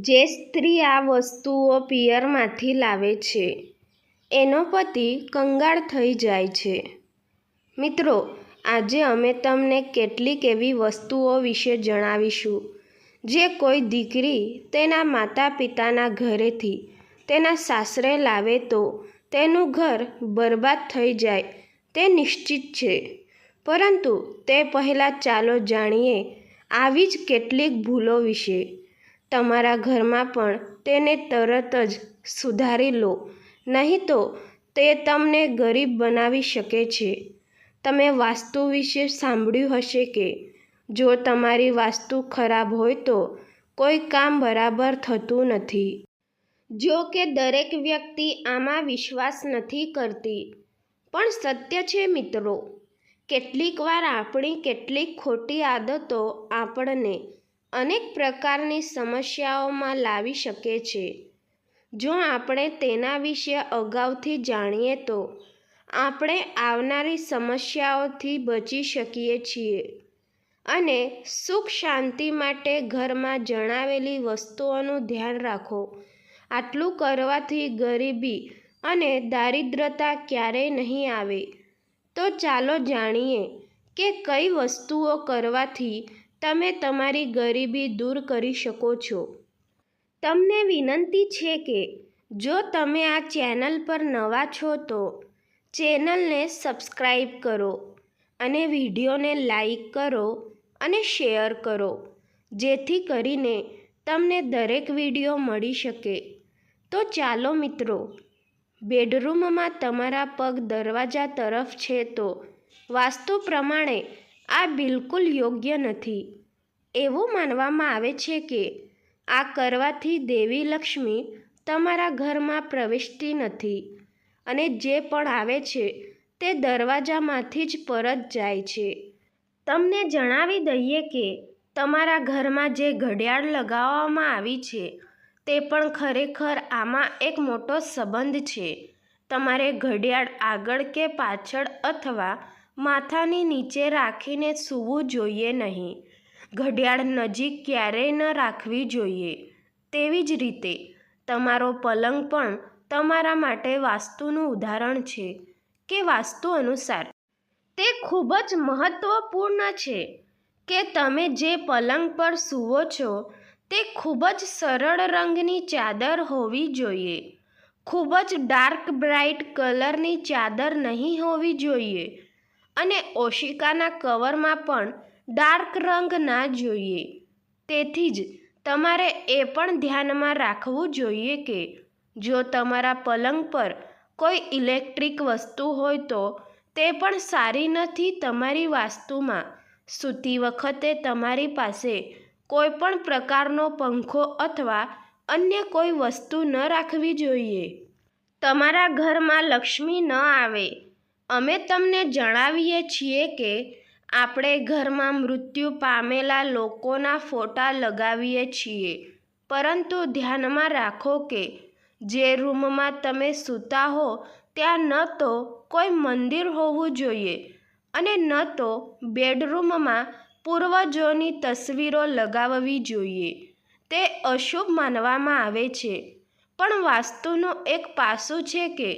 જે સ્ત્રી આ વસ્તુઓ પિયરમાંથી લાવે છે, એનો પતિ કંગાળ થઈ જાય છે. મિત્રો, આજે અમે તમને કેટલીક એવી વસ્તુઓ વિશે જણાવીશું, જે કોઈ દીકરી તેના માતા પિતાના ઘરેથી તેના સાસરે લાવે તો તેનું ઘર બરબાદ થઈ જાય, તે નિશ્ચિત છે. પરંતુ તે પહેલાં ચાલો જાણીએ આવી જ કેટલીક ભૂલો વિશે. તમારા ઘરમાં પણ તેને તરત જ સુધારી લો. નહીં તો તે તમને ગરીબ બનાવી શકે છે. તમે વાસ્તુ વિશે સાંભળ્યું હશે કે, જો તમારી વાસ્તુ ખરાબ હોય તો કોઈ કામ બરાબર થતું નથી. જો કે દરેક વ્યક્તિ આમાં વિશ્વાસ નથી કરતી. પણ સત્ય છે મિત્રો કેટલીક વાર આપણી કેટલીક ખોટી આદતો આપણને અનેક પ્રકારની સમસ્યાઓમાં લાવી શકે છે. જો આપણે તેના વિશે અગાઉથી જાણીએ તો આપણે આવનારી સમસ્યાઓથી બચી શકીએ છીએ અને સુખ શાંતિ માટે ઘરમાં જણાવેલી વસ્તુઓનું ધ્યાન રાખો. આટલું કરવાથી ગરીબી અને દારિદ્રતા ક્યારેય નહીં આવે. તો ચાલો જાણીએ કે કઈ વસ્તુઓ કરવાથી તમે તમારી ગરીબી દૂર કરી શકો છો. તમને વિનંતી છે કે, જો તમે આ ચેનલ પર નવા છો તો ચેનલને સબસ્ક્રાઈબ કરો અને વિડીયોને લાઈક કરો અને શેર કરો, જેથી કરીને તમને દરેક વીડિયો મળી શકે. તો ચાલો મિત્રો, બેડરૂમમાં તમારા પગ દરવાજા તરફ છે તો વાસ્તુ પ્રમાણે આ બિલકુલ યોગ્ય નથી. એવું માનવામાં આવે છે કે આ કરવાથી દેવી લક્ષ્મી તમારા ઘરમાં પ્રવેશતી નથી અને જે પણ આવે છે તે દરવાજામાંથી જ પરત જાય છે. તમને જણાવી દઈએ કે તમારા ઘરમાં જે ઘડિયાળ લગાવવામાં આવી છે તે પણ ખરેખર આમાં એક મોટો સંબંધ છે. તમારે ઘડિયાળ આગળ કે પાછળ અથવા માથાની નીચે રાખીને સૂવું જોઈએ નહીં. ઘડિયાળ નજીક ક્યારેય ન રાખવી જોઈએ. તેવી જ રીતે, તમારો પલંગ પણ તમારા માટે વાસ્તુનું ઉદાહરણ છે કે વાસ્તુ અનુસાર. તે ખૂબ જ મહત્વપૂર્ણ છે કે તમે જે પલંગ પર સૂવો છો, તે ખૂબ જ સરળ રંગની ચાદર હોવી જોઈએ. ખૂબ જ ડાર્ક બ્રાઇટ કલરની ચાદર નહીં હોવી જોઈએ. અને ઓશિકાના કવરમાં પણ ડાર્ક રંગ ના જોઈએ. તેથી જ તમારે એ પણ ધ્યાનમાં રાખવું જોઈએ કે જો તમારા પલંગ પર કોઈ ઇલેક્ટ્રિક વસ્તુ હોય તો તે પણ સારી નથી તમારી વાસ્તુમાં. સૂતી વખતે તમારી પાસે કોઈ પણ પ્રકારનો પંખો અથવા અન્ય કોઈ વસ્તુ ન રાખવી જોઈએ. તમારા ઘરમાં લક્ષ્મી ન આવે અમે તમને જણાવીએ છીએ કે આપણે ઘરમાં મૃત્યુ પામેલા લોકોના ફોટા લગાવીએ છીએ. પરંતુ ધ્યાનમાં રાખો કે જે રૂમમાં તમે સૂતા હો ત્યાં ન તો કોઈ મંદિર હોવું જોઈએ અને ન તો બેડરૂમમાં પૂર્વજોની તસવીરો લગાવવી જોઈએ. તે અશુભ માનવામાં આવે છે. પણ વાસ્તુનું એક પાસું છે કે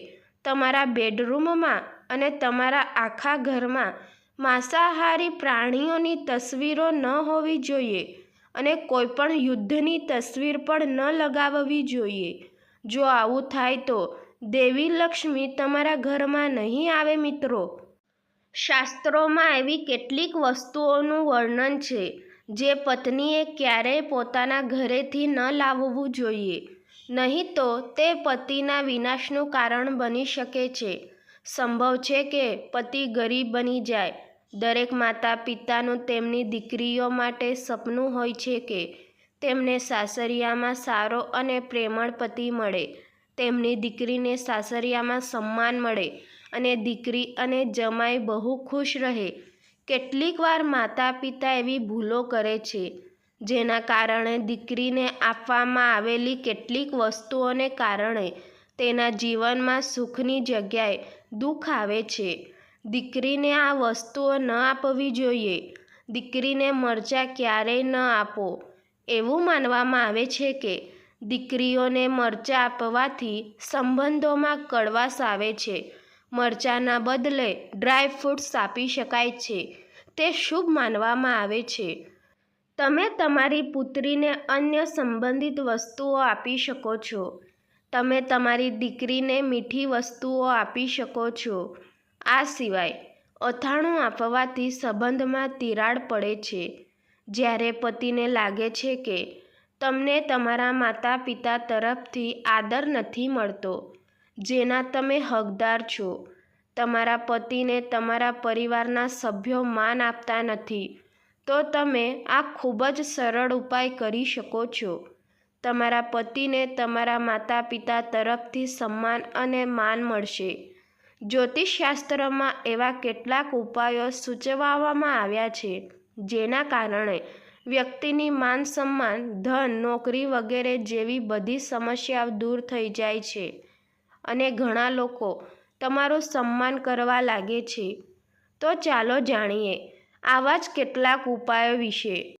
તમારા બેડરૂમમાં અને તમારા આખા ઘરમાં માંસાહારી પ્રાણીઓની તસવીરો ન હોવી જોઈએ અને કોઈપણ યુદ્ધની તસવીર પણ ન લગાવવી જોઈએ. જો આવું થાય તો દેવી લક્ષ્મી તમારા ઘરમાં નહીં આવે મિત્રો. શાસ્ત્રોમાં એવી કેટલીક વસ્તુઓનું વર્ણન છે જે પત્નીએ ક્યારેય પોતાના ઘરેથી ન લાવવું જોઈએ. નહીં તો તે પતિના વિનાશનું કારણ બની શકે છે. સંભવ છે કે પતિ ગરીબ બની જાય. દરેક માતા પિતાનું તેમની દીકરીઓ માટે સપનું હોય છે કે તેમને સાસરિયામાં સારો અને પ્રેમળ પતિ મળે. તેમની દીકરીને સાસરિયામાં સન્માન મળે અને દીકરી અને જમાઈ બહુ ખુશ રહે. કેટલીક વાર માતા પિતા એવી ભૂલો કરે છે, જેના કારણે દીકરીને આપવામાં આવેલી કેટલીક વસ્તુઓને કારણે તેના જીવનમાં સુખની જગ્યાએ દુઃખ આવે છે. દીકરીને આ વસ્તુઓ ન આપવી જોઈએ. દીકરીને મરચાં ક્યારેય ન આપો. એવું માનવામાં આવે છે કે દીકરીઓને મરચાં આપવાથી સંબંધોમાં કડવાશ આવે છે. મરચાંના બદલે ડ્રાય ફ્રૂટ્સ આપી શકાય છે. તે શુભ માનવામાં આવે છે. તમે તમારી પુત્રીને અન્ય સંબંધિત વસ્તુઓ આપી શકો છો. તમે તમારી દીકરીને મીઠી વસ્તુઓ આપી શકો છો. આ સિવાય, અથાણું આપવાથી સંબંધમાં તિરાડ પડે છે. જ્યારે પતિને લાગે છે કે તમને તમારા માતા પિતા તરફથી આદર નથી મળતો, જેના તમે હકદાર છો, તમારા પતિને તમારા પરિવારના સભ્યો માન આપતા નથી, તો તમે આ ખૂબ જ સરળ ઉપાય કરી શકો છો. તમારા પતિને તમારા માતા પિતા તરફથી સન્માન અને માન મળશે. જ્યોતિષશાસ્ત્રમાં એવા કેટલાક ઉપાયો સૂચવવામાં આવ્યા છે, જેના કારણે વ્યક્તિની માન સન્માન, ધન, નોકરી વગેરે જેવી બધી સમસ્યાઓ દૂર થઈ જાય છે અને ઘણા લોકો તમારું સન્માન કરવા લાગે છે. તો ચાલો જાણીએ આવા જ કેટલાક ઉપાયો વિશે.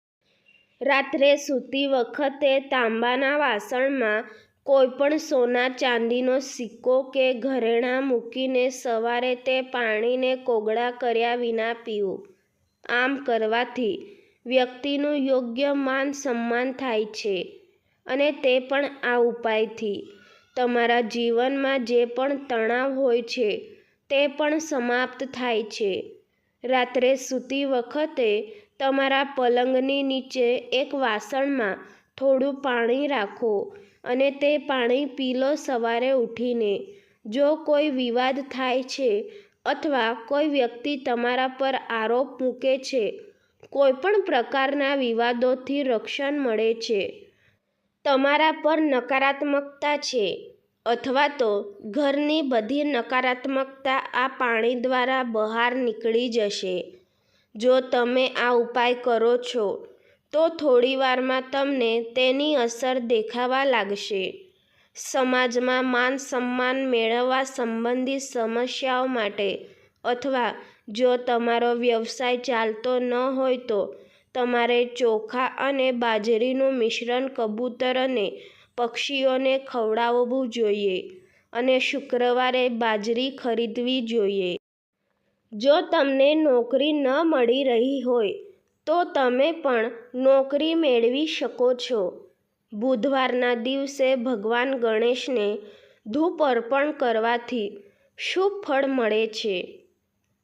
રાત્રે સૂતી વખતે તાંબાના વાસણમાં કોઈપણ સોના ચાંદીનો સિક્કો કે ઘરેણાં મૂકીને સવારે તે પાણીને કોગળા કર્યા વિના પીવું. આમ કરવાથી વ્યક્તિનું યોગ્ય માન સન્માન થાય છે અને તે પણ આ ઉપાયથી. તમારા જીવનમાં જે પણ તણાવ હોય છે તે પણ સમાપ્ત થાય છે. રાત્રે સૂતી વખતે તમારા પલંગની નીચે એક વાસણમાં થોડું પાણી રાખો અને તે પાણી પી લો સવારે ઉઠીને. જો કોઈ વિવાદ થાય છે અથવા કોઈ વ્યક્તિ તમારા પર આરોપ મૂકે છે, કોઈપણ પ્રકારના વિવાદોથી રક્ષણ મળે છે. તમારા પર નકારાત્મકતા છે અથવા તો ઘરની બધી નકારાત્મકતા આ પાણી દ્વારા બહાર નીકળી જશે. જો તમે આ ઉપાય કરો છો, તો થોડીવારમાં તમને તેની અસર દેખાવા લાગશે. સમાજમાં માન સન્માન મેળવવા સંબંધિત સમસ્યાઓ માટે અથવા જો તમારો વ્યવસાય ચાલતો ન હોય તો તમારે ચોખા અને બાજરીનું મિશ્રણ, કબૂતર અને પક્ષીઓને ખવડાવવું જોઈએ અને શુક્રવારે બાજરી ખરીદવી જોઈએ. જો તમને નોકરી ન મળી રહી હોય, તો તમે પણ નોકરી મેળવી શકો છો. બુધવારના દિવસે ભગવાન ગણેશને ધૂપ અર્પણ કરવાથી શુભ ફળ મળે છે.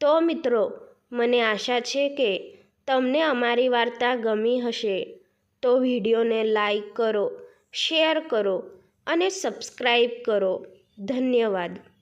તો મિત્રો, મને આશા છે કે તમને અમારી વાર્તા ગમી હશે. તો વિડીયોને લાઈક કરો, શેર કરો અને સબસ્ક્રાઈબ કરો. ધન્યવાદ.